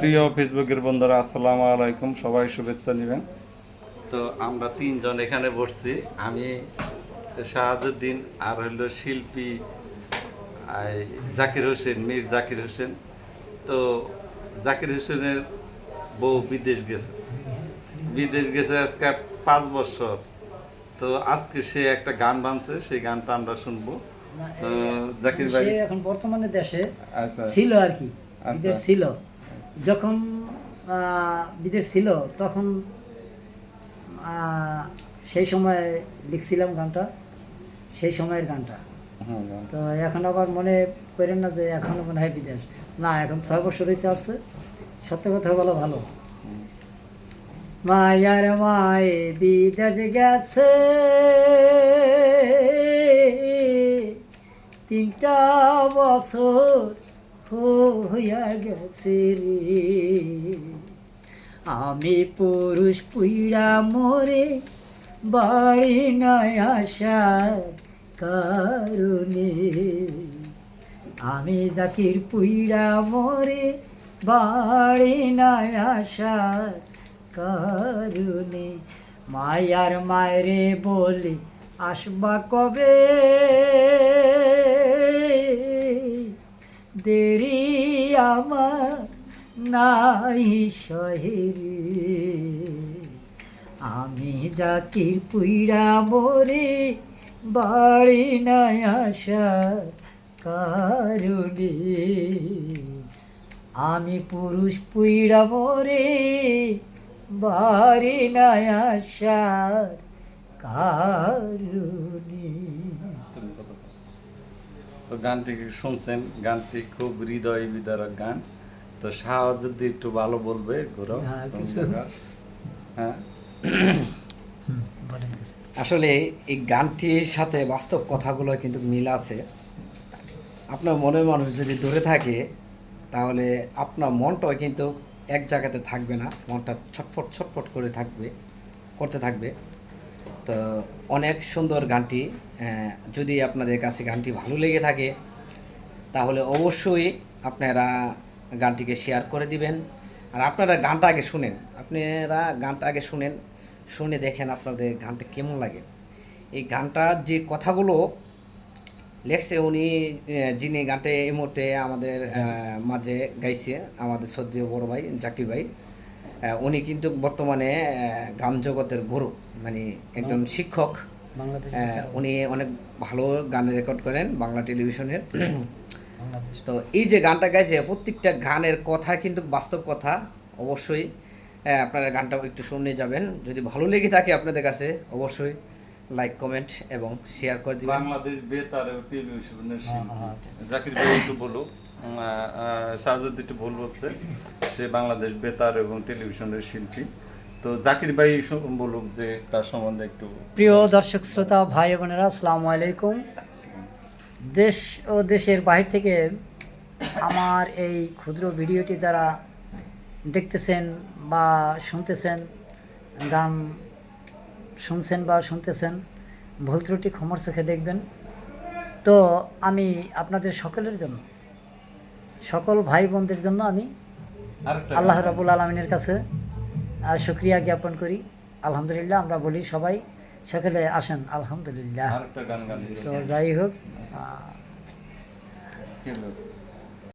প্রিয় ফেসবুকের বন্ধুরা আসসালামু আলাইকুম সবাই শুভেচ্ছা নেবেন। তো আমরা তিনজন এখানে বসছি। আমি শাহাজুদ্দিন আর হইল শিল্পী জাকির হোসেন মীর জাকির হোসেন। তো জাকির হোসেনের বউ বিদেশ গেছে। বিদেশ গেছে আজকে পাঁচ বছর। তো আজকে সে একটা গান বানছে সেই গানটা আমরা শুনব। তো জাকির ভাই এখন বর্তমানে দেশে আচ্ছা। ছিল আর কি। বিদেশ ছিল। যখন বিদেশ ছিল তখন সেই সময় লিখছিলাম গানটা সেই সময়ের গানটা। তো এখন আবার মনে করেন না যে এখনও মনে হয় বিদেশ। না এখন ছয় বছর হয়েছে আসছে। সত্য কথা বলা ভালো। মায়ার মায়ে বিদেশ গেছে। তিনটা বছর হইয়া গেছে রে। আমি পুরুষ পুইড়া মরে বাড়ি নয় আসার কারণে। আমি জাকির পুইড়া মরে বাড়ি নয় আসার কারণে। মায়ার মায়েরে বলে আসবা কবে? দেরি আমার নাই শহরে আমি জাকির পুইড়া মরে বাড়ি নাই আসার কারণে আমি পুরুষ পুইড়া মরে বাড়ি নাই আসার কারণে? তো গানটি শুনছেন গানটি খুব হৃদয় বিদারক গান। তো শাহ যদি একটু ভালো বলবে গৌরব হ্যাঁ। হ্যাঁ। আসলে এই গানটির সাথে বাস্তব কথাগুলো কিন্তু মিল আছে। আপনার মনের মানুষ যদি দূরে থাকে তাহলে আপনার মনটাও কিন্তু এক জায়গাতে থাকবে না। মনটা ছটফট ছটফট করে থাকবে করতে থাকবে। তো অনেক সুন্দর গানটি যদি আপনাদের কাছে গানটি ভালো লেগে থাকে, তাহলে অবশ্যই আপনারা গানটিকে শেয়ার করে দিবেন। আর আপনারা গানটা আগে শুনেন, আপনারা গানটা আগে শুনেন, শুনে দেখেন আপনাদের গানটা কেমন লাগে। এই গানটার যে কথাগুলো লেখছে উনি যিনি গানটা এই মুহূর্তে আমাদের মাঝে গাইছে, আমাদের সদ্য বড় ভাই, জাকির ভাই উনি কিন্তু বর্তমানে গান জগতের গুরু মানে একজন শিক্ষক। উনি অনেক ভালো গান রেকর্ড করেন বাংলা টেলিভিশনের। তো এই যে গানটা গাইছে প্রত্যেকটা গানের কথা কিন্তু বাস্তব কথা অবশ্যই। আপনারা গানটা একটু শুনে যাবেন। যদি ভালো লেগে থাকে আপনাদের কাছে অবশ্যই। লাইক কমেন্ট এবং শেয়ার করে দিবেন। বাংলাদেশ বেতার ও টেলিভিশনের হ্যাঁ, শিল্পী হ্যাঁ। জাকির ভাই একটু বলুক শাহজুদ্দ একটু ভুল বলছে সে বাংলাদেশ বেতার এবং টেলিভিশনের শিল্পী। তো জাকির ভাই বলুক যে তার সম্বন্ধে একটু। প্রিয় দর্শক শ্রোতা ভাই বোনেরা আসসালামু আলাইকুম। দেশ ও দেশের বাহির থেকে আমার এই ক্ষুদ্র ভিডিওটি যারা দেখতেছেন বা শুনতেছেন গান শুনছেন বা শুনতেছেন ভুল ত্রুটি ক্ষমর চোখে দেখবেন। তো আমি আপনাদের সকলের জন্য সকল ভাই বোনদের জন্য আমি আল্লাহ রাবুল আলমিনের কাছে শুক্রিয়া জ্ঞাপন করি। আলহামদুলিল্লাহ আমরা বলি সবাই সকলে আসেন আলহামদুলিল্লাহ। তো যাই হোক?